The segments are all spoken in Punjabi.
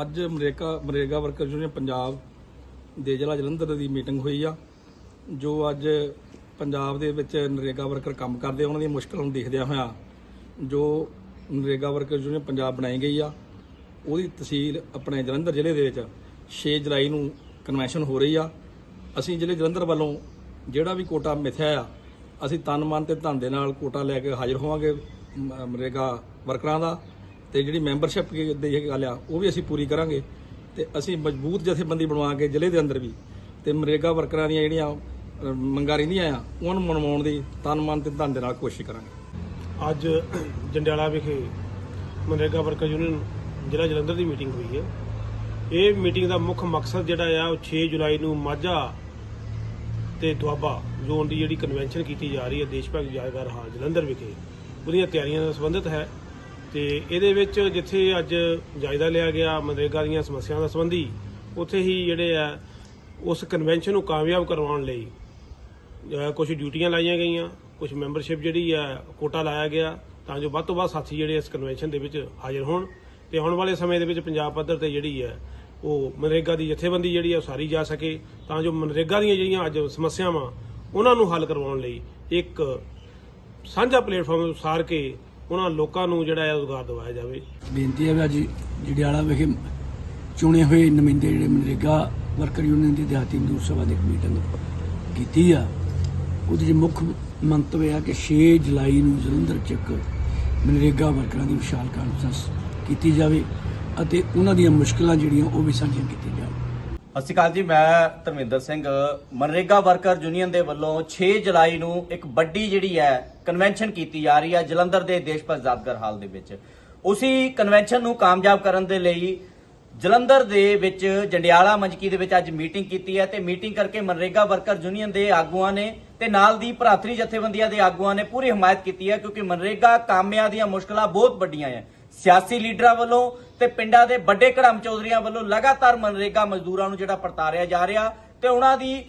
ਅੱਜ ਅਮਰੀਕਾ ਮਰੇਗਾ ਵਰਕਰ ਯੂਨੀਅਨ ਪੰਜਾਬ ਦੇ ਜ਼ਿਲ੍ਹਾ ਜਲੰਧਰ ਦੀ ਮੀਟਿੰਗ ਹੋਈ ਆ, ਜੋ ਅੱਜ ਪੰਜਾਬ ਦੇ ਵਿੱਚ ਨਰੇਗਾ ਵਰਕਰ ਕੰਮ ਕਰਦੇ ਉਹਨਾਂ ਦੀਆਂ ਮੁਸ਼ਕਲਾਂ ਨੂੰ ਦੇਖਦਿਆਂ ਹੋਇਆ ਜੋ ਨਰੇਗਾ ਵਰਕਰ ਯੂਨੀਅਨ ਪੰਜਾਬ ਬਣਾਈ ਗਈ ਆ, ਉਹਦੀ ਤਹਿਸੀਲ ਆਪਣੇ ਜਲੰਧਰ ਜ਼ਿਲ੍ਹੇ ਦੇ ਵਿੱਚ 6 ਜੁਲਾਈ ਨੂੰ ਕਨਵੈਨਸ਼ਨ ਹੋ ਰਹੀ ਆ। ਅਸੀਂ ਜ਼ਿਲ੍ਹੇ ਜਲੰਧਰ ਵੱਲੋਂ ਜਿਹੜਾ ਵੀ ਕੋਟਾ ਮਿਥਿਆ ਆ, ਅਸੀਂ ਤਨ ਮਨ ਤੇ ਧਨ ਨਾਲ ਕੋਟਾ ਲੈ ਕੇ ਹਾਜ਼ਰ ਹੋਵਾਂਗੇ ਮ- ਮਨਰੇਗਾ ਵਰਕਰਾਂ ਦਾ। ਤੇ ਜਿਹੜੀ ਮੈਂਬਰਸ਼ਿਪ ਦੀ ਇਹ ਗੱਲ ਆ, ਉਹ ਵੀ ਅਸੀਂ ਪੂਰੀ ਕਰਾਂਗੇ ਤੇ ਅਸੀਂ ਮਜ਼ਬੂਤ ਜਥੇਬੰਦੀ ਬਣਵਾ ਕੇ ਜ਼ਿਲ੍ਹੇ ਦੇ ਅੰਦਰ ਵੀ ਤੇ ਮਨਰੇਗਾ ਵਰਕਰਾਂ ਦੀਆਂ ਜਿਹੜੀਆਂ ਮੰਗਾਂ ਰਹਿੰਦੀਆਂ ਆ, ਉਹਨਾਂ ਨੂੰ ਮਨਵਾਉਣ ਦੀ ਤਨ, ਮਨ ਤੇ ਧਨ ਦੇ ਨਾਲ ਕੋਸ਼ਿਸ਼ ਕਰਾਂਗੇ। ਅੱਜ ਜੰਡਿਆਲਾ ਵਿਖੇ ਮਨਰੇਗਾ ਵਰਕਰ ਯੂਨੀਅਨ ਜ਼ਿਲ੍ਹਾ ਜਲੰਧਰ ਦੀ ਮੀਟਿੰਗ ਹੋਈ ਹੈ। ਇਹ ਮੀਟਿੰਗ ਦਾ ਮੁੱਖ ਮਕਸਦ ਜਿਹੜਾ ਆ, ਉਹ 6 ਜੁਲਾਈ ਨੂੰ ਮਾਝਾ ਤੇ ਦੁਆਬਾ ਜ਼ੋਨ ਦੀ ਜਿਹੜੀ ਕਨਵੈਨਸ਼ਨ ਕੀਤੀ ਜਾ ਰਹੀ ਹੈ, ਦੇਸ਼ ਭਗਤ ਯਾਦਗਾਰ ਹਾਲ ਜਲੰਧਰ ਵਿਖੇ। ਉਹਦੀਆਂ ਤਿਆਰੀਆਂ ਨਾਲ ਸੰਬੰਧਿਤ ਹੈ। ਤੇ ਇਹਦੇ ਵਿੱਚ ਜਿੱਥੇ ਅੱਜ ਜਾਇਜ਼ਾ ਲਿਆ ਗਿਆ ਮਨਰੇਗਾ ਦੀਆਂ ਸਮੱਸਿਆਵਾਂ ਦਾ ਸੰਬੰਧੀ, ਉੱਥੇ ਹੀ ਜਿਹੜੇ ਆ, ਉਸ ਕਨਵੈਨਸ਼ਨ ਨੂੰ ਕਾਮਯਾਬ ਕਰਵਾਉਣ ਲਈ ਕੁਝ ਡਿਊਟੀਆਂ ਲਾਈਆਂ ਗਈਆਂ ਕੁਝ ਮੈਂਬਰਸ਼ਿਪ ਜਿਹੜੀ ਆ ਕੋਟਾ ਲਾਇਆ ਗਿਆ, ਤਾਂ ਜੋ ਵੱਧ ਤੋਂ ਵੱਧ ਸਾਥੀ ਜਿਹੜੇ ਇਸ ਕਨਵੈਨਸ਼ਨ ਦੇ ਵਿੱਚ ਹਾਜ਼ਰ ਹੋਣ। ਤੇ ਆਉਣ ਵਾਲੇ ਸਮੇਂ ਦੇ ਵਿੱਚ ਪੰਜਾਬ ਪੱਧਰ ਤੇ ਜਿਹੜੀ ਹੈ ਉਹ ਮਨਰੇਗਾ ਦੀ ਜਥੇਬੰਦੀ ਜਿਹੜੀ ਆ, ਉਹ ਸਾਰੀ ਜਾ ਸਕੇ, ਤਾਂ ਜੋ ਮਨਰੇਗਾ ਦੀਆਂ ਜਿਹੜੀਆਂ ਅੱਜ ਸਮੱਸਿਆਵਾਂ, ਉਹਨਾਂ ਨੂੰ ਹੱਲ ਕਰਵਾਉਣ ਲਈ ਇੱਕ ਸਾਂਝਾ ਪਲੇਟਫਾਰਮ ਉਸਾਰ ਕੇ ਉਹਨਾਂ ਲੋਕਾਂ ਨੂੰ ਜਿਹੜਾ ਹੈ ਰੋਜ਼ਗਾਰ ਦਿਵਾਇਆ ਜਾਵੇ। ਬੇਨਤੀ ਹੈ ਵੀ ਅੱਜ ਜੜਿਆਲਾ ਵਿਖੇ ਚੁਣੇ ਹੋਏ ਨੁਮਾਇੰਦੇ ਜਿਹੜੇ ਮਨਰੇਗਾ ਵਰਕਰ ਯੂਨੀਅਨ ਦੀ ਦਿਹਾਤੀ ਮਜ਼ਦੂਰ ਸਭਾ ਦੀ ਇੱਕ ਮੀਟਿੰਗ ਕੀਤੀ ਆ, ਉਹਦੇ ਚ ਮੁੱਖ ਮੰਤਵ ਇਹ ਆ ਕਿ 6 ਜੁਲਾਈ ਨੂੰ ਜਲੰਧਰ ਚ ਇੱਕ ਮਨਰੇਗਾ ਵਰਕਰਾਂ ਦੀ ਵਿਸ਼ਾਲ ਕਾਨਫਰੰਸ ਕੀਤੀ ਜਾਵੇ ਅਤੇ ਉਹਨਾਂ ਦੀਆਂ ਮੁਸ਼ਕਲਾਂ ਜਿਹੜੀਆਂ ਉਹ ਵੀ ਸਾਂਝੀਆਂ ਕੀਤੀਆਂ ਜਾਣ। ਸਤਿ ਸ਼੍ਰੀ ਅਕਾਲ ਜੀ, ਮੈਂ ਧਰਮਿੰਦਰ ਸਿੰਘ। ਮਨਰੇਗਾ ਵਰਕਰ ਯੂਨੀਅਨ ਦੇ ਵੱਲੋਂ 6 ਜੁਲਾਈ ਨੂੰ ਇੱਕ ਵੱਡੀ ਜਿਹੜੀ ਹੈ ਕਨਵੈਨਸ਼ਨ ਕੀਤੀ ਜਾ ਰਹੀ ਹੈ ਜਲੰਧਰ ਦੇ ਦੇਸ਼ ਭਗਤ ਯਾਦਗਾਰ ਹਾਲ ਦੇ ਵਿੱਚ। ਉਸੇ ਕਨਵੈਨਸ਼ਨ ਨੂੰ ਕਾਮਯਾਬ ਕਰਨ ਦੇ ਲਈ ਜਲੰਧਰ ਦੇ ਵਿੱਚ ਜੰਡਿਆਲਾ ਮੰਜਕੀ ਦੇ ਵਿੱਚ ਅੱਜ ਮੀਟਿੰਗ ਕੀਤੀ ਹੈ ਤੇ ਮੀਟਿੰਗ ਕਰਕੇ ਮਨਰੇਗਾ ਵਰਕਰ ਯੂਨੀਅਨ ਦੇ ਆਗੂਆਂ ਨੇ ਤੇ ਨਾਲ ਦੀ ਭਰਾਤਰੀ ਜਥੇਬੰਦੀਆਂ ਦੇ ਆਗੂਆਂ ਨੇ ਪੂਰੀ ਹਮਾਇਤ ਕੀਤੀ ਹੈ ਕਿਉਂਕਿ ਮਨਰੇਗਾ ਕਾਮਿਆਂ ਦੀਆਂ ਮੁਸ਼ਕਲਾਂ ਬਹੁਤ ਵੱਡੀਆਂ ਹੈ। ਸਿਆਸੀ ਲੀਡਰਾਂ ਵੱਲੋਂ ਤੇ ਪਿੰਡਾਂ ਦੇ ਵੱਡੇ ਘੜਮ ਚੌਧਰੀਆਂ ਵੱਲੋਂ ਲਗਾਤਾਰ ਮਨਰੇਗਾ ਮਜ਼ਦੂਰਾਂ ਨੂੰ ਜਿਹੜਾ ਪਰਤਾਰਿਆ ਜਾ ਰਿਹਾ ਤੇ ਉਹਨਾਂ ਦੀ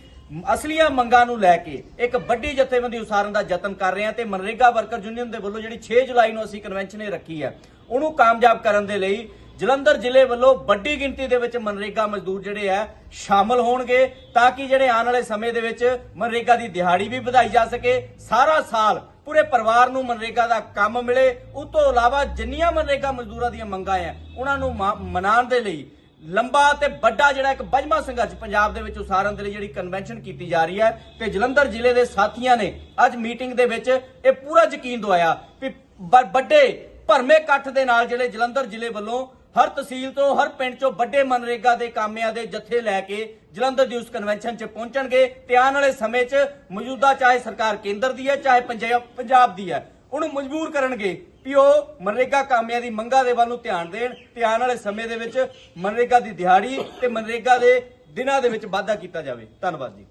ਅਸਲੀਆਂ ਮੰਗਾਂ ਨੂੰ ਲੈ ਕੇ ਇੱਕ ਵੱਡੀ ਜਥੇਬੰਦੀ ਉਸਾਰਨ ਦਾ ਯਤਨ ਕਰ ਰਹੇ ਹਾਂ ਤੇ ਮਨਰੇਗਾ ਵਰਕਰ ਯੂਨੀਅਨ ਦੇ ਵੱਲੋਂ ਜਿਹੜੀ 6 ਜੁਲਾਈ ਨੂੰ ਅਸੀਂ ਕਨਵੈਨਸ਼ਨ ਰੱਖੀ ਹੈ, ਉਹਨੂੰ ਕਾਮਯਾਬ ਕਰਨ ਦੇ ਲਈ ਜਲੰਧਰ ਜ਼ਿਲ੍ਹੇ ਵੱਲੋਂ ਵੱਡੀ ਗਿਣਤੀ ਦੇ ਵਿੱਚ ਮਨਰੇਗਾ ਮਜ਼ਦੂਰ ਜਿਹੜੇ ਆ, ਸ਼ਾਮਲ ਹੋਣਗੇ ਤਾਂ ਕਿ ਜਿਹੜੇ ਆਉਣ ਵਾਲੇ ਸਮੇਂ ਦੇ ਵਿੱਚ ਮਨਰੇਗਾ ਦੀ ਦਿਹਾੜੀ ਵੀ ਵਧਾਈ ਜਾ ਸਕੇ। ਸਾਰਾ ਸਾਲ ਪੂਰੇ ਪਰਿਵਾਰ ਨੂੰ ਮਨਰੇਗਾ ਦਾ ਕੰਮ ਮਿਲੇ। ਉਸ ਤੋਂ ਇਲਾਵਾ ਜਿੰਨੀਆਂ ਮਨਰੇਗਾ ਮਜ਼ਦੂਰਾਂ ਦੀਆਂ ਮੰਗਾਂ ਆ, ਉਹਨਾਂ ਨੂੰ ਮਾ- ਮਨਾਉਣ ਦੇ ਲਈ ਲੰਬਾ ਤੇ ਵੱਡਾ ਜਿਹੜਾ ਇੱਕ ਬਜਮਾ ਸੰਘਰਸ਼ ਪੰਜਾਬ ਦੇ ਵਿੱਚ ਉਸਾਰਨ ਦੇ ਲਈ ਜਿਹੜੀ ਕਨਵੈਨਸ਼ਨ ਕੀਤੀ ਜਾ ਰਹੀ ਹੈ ਤੇ ਜਲੰਧਰ ਜ਼ਿਲ੍ਹੇ ਦੇ ਸਾਥੀਆਂ ਨੇ ਅੱਜ ਮੀਟਿੰਗ ਦੇ ਵਿੱਚ ਇਹ ਪੂਰਾ ਯਕੀਨ ਦਵਾਇਆ ਕਿ ਬ- ਵੱਡੇ ਭਰਮੇ ਇਕੱਠ ਦੇ ਨਾਲ ਜਿਹੜੇ ਜਲੰਧਰ ਜ਼ਿਲ੍ਹੇ ਵੱਲੋਂ ਹਰ ਤਹਿਸੀਲ ਤੋਂ ਹਰ ਪਿੰਡ ਚੋਂ ਵੱਡੇ ਮਨਰੇਗਾ ਦੇ ਕਾਮਿਆਂ ਦੇ ਜੱਥੇ ਲੈ ਕੇ ਜਲੰਧਰ ਦੀ ਉਸ ਕਨਵੈਨਸ਼ਨ 'ਚ ਪਹੁੰਚਣਗੇ। ਤੇ ਆਉਣ ਵਾਲੇ ਸਮੇਂ 'ਚ ਮੌਜੂਦਾ ਚਾਹੇ ਸਰਕਾਰ ਕੇਂਦਰ ਦੀ ਹੈ, ਚਾਹੇ ਪੰਜਾਬ ਪੰਜਾਬ ਦੀ ਹੈ, ਉਹਨੂੰ ਮਜਬੂਰ ਕਰਨਗੇ ਵੀ ਉਹ ਮਨਰੇਗਾ ਕਾਮਿਆਂ ਦੀ ਮੰਗਾਂ ਦੇ ਵੱਲ ਨੂੰ ਧਿਆਨ ਦੇਣ ਤੇ ਆਉਣ ਵਾਲੇ ਸਮੇਂ ਦੇ ਵਿੱਚ ਮਨਰੇਗਾ ਦੀ ਦਿਹਾੜੀ ਤੇ ਮਨਰੇਗਾ ਦੇ ਦਿਨਾਂ ਦੇ ਵਿੱਚ ਵਾਧਾ ਕੀਤਾ ਜਾਵੇ। ਧੰਨਵਾਦ ਜੀ।